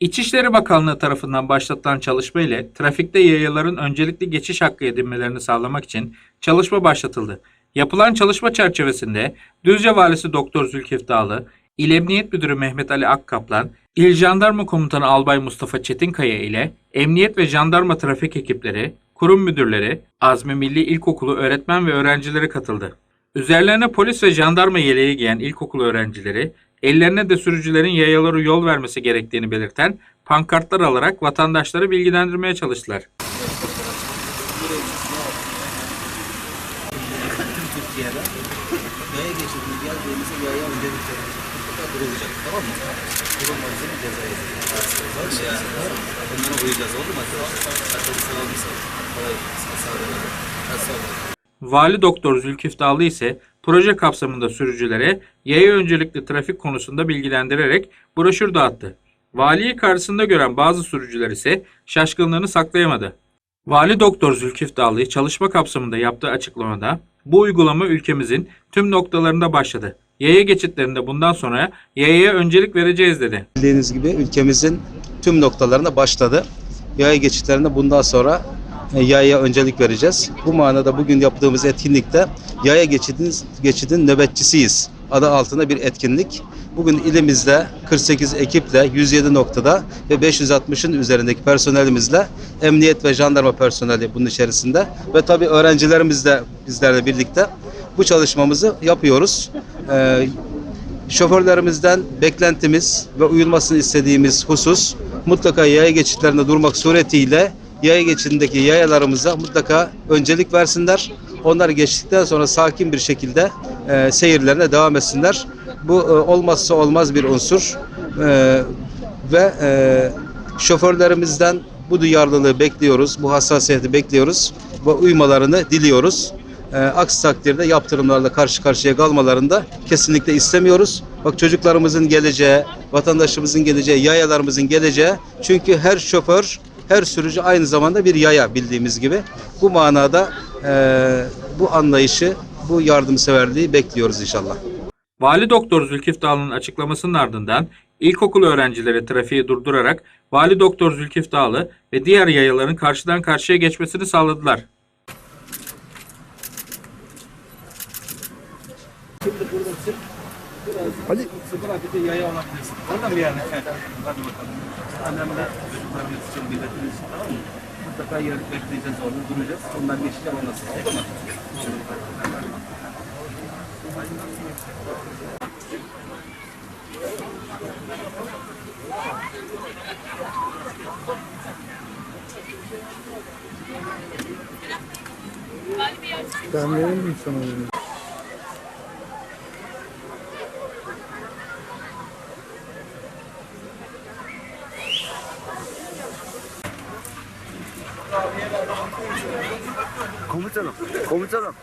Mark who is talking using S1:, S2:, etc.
S1: İçişleri Bakanlığı tarafından başlatılan çalışma ile trafikte yayaların öncelikli geçiş hakkı edinmelerini sağlamak için çalışma başlatıldı. Yapılan çalışma çerçevesinde Düzce Valisi Doktor Zülkif Dağlı, İl Emniyet Müdürü Mehmet Ali Akkaplan, İl Jandarma Komutanı Albay Mustafa Çetinkaya ile Emniyet ve Jandarma Trafik ekipleri, kurum müdürleri, Azmi Milli İlkokulu öğretmen ve öğrencileri katıldı. Üzerlerine polis ve jandarma yeleği giyen ilkokul öğrencileri, ellerine de sürücülerin yayalara yol vermesi gerektiğini belirten pankartlar alarak vatandaşları bilgilendirmeye çalıştılar. Vali Doktor Zülkif Dağlı ise proje kapsamında sürücülere yaya öncelikli trafik konusunda bilgilendirerek broşür dağıttı. Valiyi karşısında gören bazı sürücüler ise şaşkınlığını saklayamadı. Vali Doktor Zülkif Dağlı çalışma kapsamında yaptığı açıklamada bu uygulama ülkemizin tüm noktalarında başladı. Yaya geçitlerinde bundan sonra yayaya öncelik vereceğiz dedi.
S2: Bildiğiniz gibi ülkemizin tüm noktalarında başladı. Yaya geçitlerinde bundan sonra yaya öncelik vereceğiz. Bu manada bugün yaptığımız etkinlikte yaya geçidin, geçidin nöbetçisiyiz. Adı altında bir etkinlik. Bugün ilimizde 48 ekiple 107 noktada ve 560'ın üzerindeki personelimizle emniyet ve jandarma personeli bunun içerisinde ve tabii öğrencilerimiz de bizlerle birlikte bu çalışmamızı yapıyoruz. Ee, Şoförlerimizden beklentimiz ve uyulmasını istediğimiz husus mutlaka yaya geçitlerinde durmak suretiyle yaya geçidindeki yayalarımıza mutlaka öncelik versinler. Onlar geçtikten sonra sakin bir şekilde e, seyirlerine devam etsinler. Bu e, olmazsa olmaz bir unsur E, ve e, şoförlerimizden bu duyarlılığı bekliyoruz, bu hassasiyeti bekliyoruz ve uymalarını diliyoruz. E, aksi takdirde yaptırımlarla karşı karşıya kalmalarını da kesinlikle istemiyoruz. Bak çocuklarımızın geleceği, vatandaşımızın geleceği, yayalarımızın geleceği. Çünkü her şoför, her sürücü aynı zamanda bir yaya bildiğimiz gibi. Bu manada e, bu anlayışı, bu yardımseverliği bekliyoruz inşallah.
S1: Vali Doktor Zülkif Dağlı'nın açıklamasının ardından ilkokul öğrencileri trafiği durdurarak Vali Doktor Zülkif Dağlı ve diğer yayaların karşıdan karşıya geçmesini sağladılar.
S3: Hadi. Sıfır hakikaten yaya olabilirsin. Orada mı yani? Hadi bakalım. Annemle çocuklarımız için, milletimiz tamam mı? Mutlaka yer bekleyeceğiz orada duracağız. Onlar geçecek ondan sonra. Oldu mu?
S4: Ben veririm sana
S3: Komutanım. Komutanım.